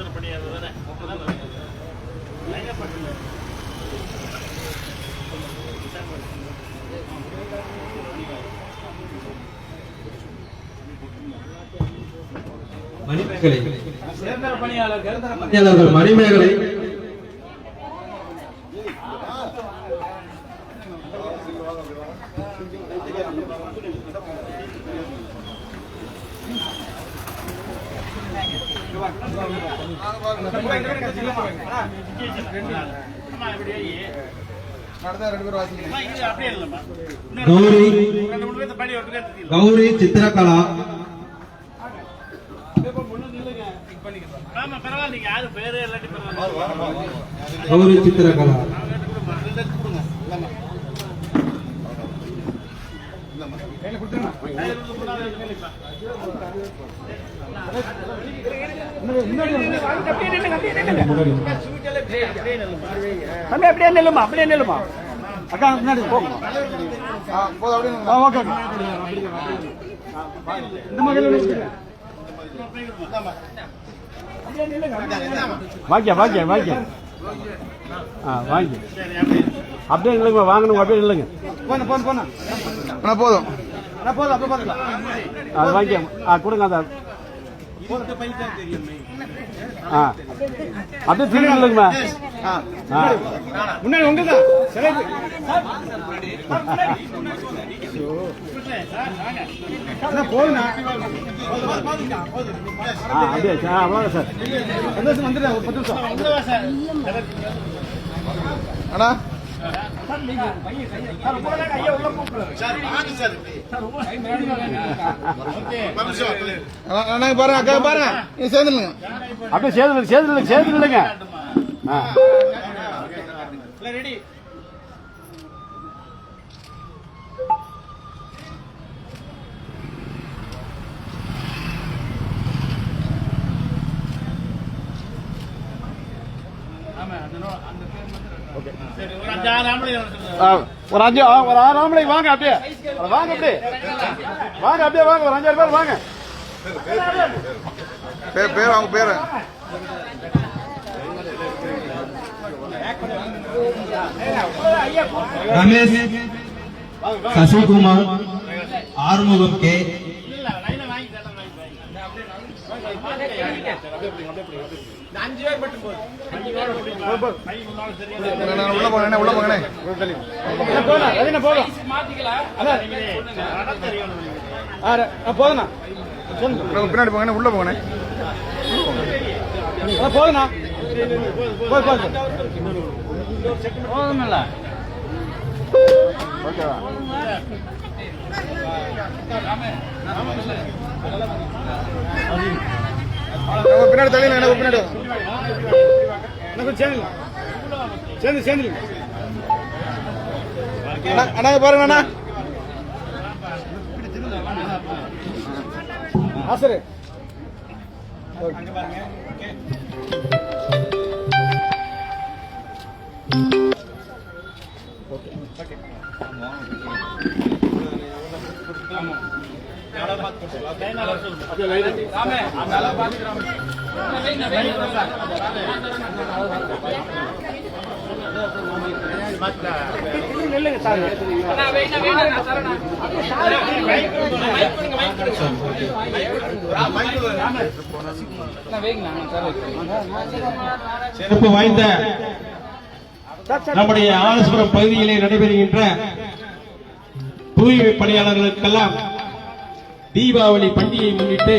உயர்தர பணியாளர் தானே? மணிமேகலை. பணியாளர்கள் மணிமேகலை. அம்மா இப்படி கௌரி கௌரி சித்திரகலா கௌரி சித்திரகலா தம்பி அப்படியே நெல்லுமா அப்படியே நெல்லுமா அக்கா முன்னாடி போ ஆ, ஓகே இந்த மகள் வாக்கியா வாக்கியா வாக்கியா ஆ வாங்கி. அப்படியே இல்லைங்க வாங்கணும் அப்படியே இல்லைங்க போன போன போன போதும். போதும் அப்படியே பார்த்துக்கலாம் அது வாங்கிக்க. ஆ கொடுங்க அதை ஆ. அப்படியே திரும்பி இல்லைங்கம்மா முன்னாடி உங்க தான் சிலை அண்ணா போதுண்ணா ஆ அப்படியே ஆ அவ்வளோ சார். சந்தோஷம் வந்துடுறேன் ஒரு பத்து நிமிஷம். அண்ணா. பாருங்க அக்கா பாருங்க சேர்ந்துருங்க அப்படியே சேர்ந்து சேர்ந்து சேர்ந்து இல்லைங்க ரெடி ஒரு அஞ்சு ஒரு ஆறு ஆம்பளை வாங்க அப்படியே. வாங்க அப்படியே. வாங்க அப்படியே வாங்க ஒரு அஞ்சாறு பேர் வாங்க. பேர் பேர் அவங்க பேரு ரமேஷ் சசிகுமார் ஆறுமுகம் கே. பின்னாடி போங்க உள்ள போங்க போதுண்ணா போய் போய் போதுமில்ல ஓகேவா நம்ம பின்னாடி தள்ளி எனக்கு பின்னாடி. வாங்க. அண்ணா, கொஞ்சம் சேர்ந்து அண்ணா, பாருங்க அண்ணா. ஆசரு நில்லுங்க சார் சிறப்பு வாய்ந்த நம்முடைய ஆலசுரம் பகுதியிலே நடைபெறுகின்ற தூய்மை பணியாளர்களுக்கெல்லாம் தீபாவளி பண்டிகையை முன்னிட்டு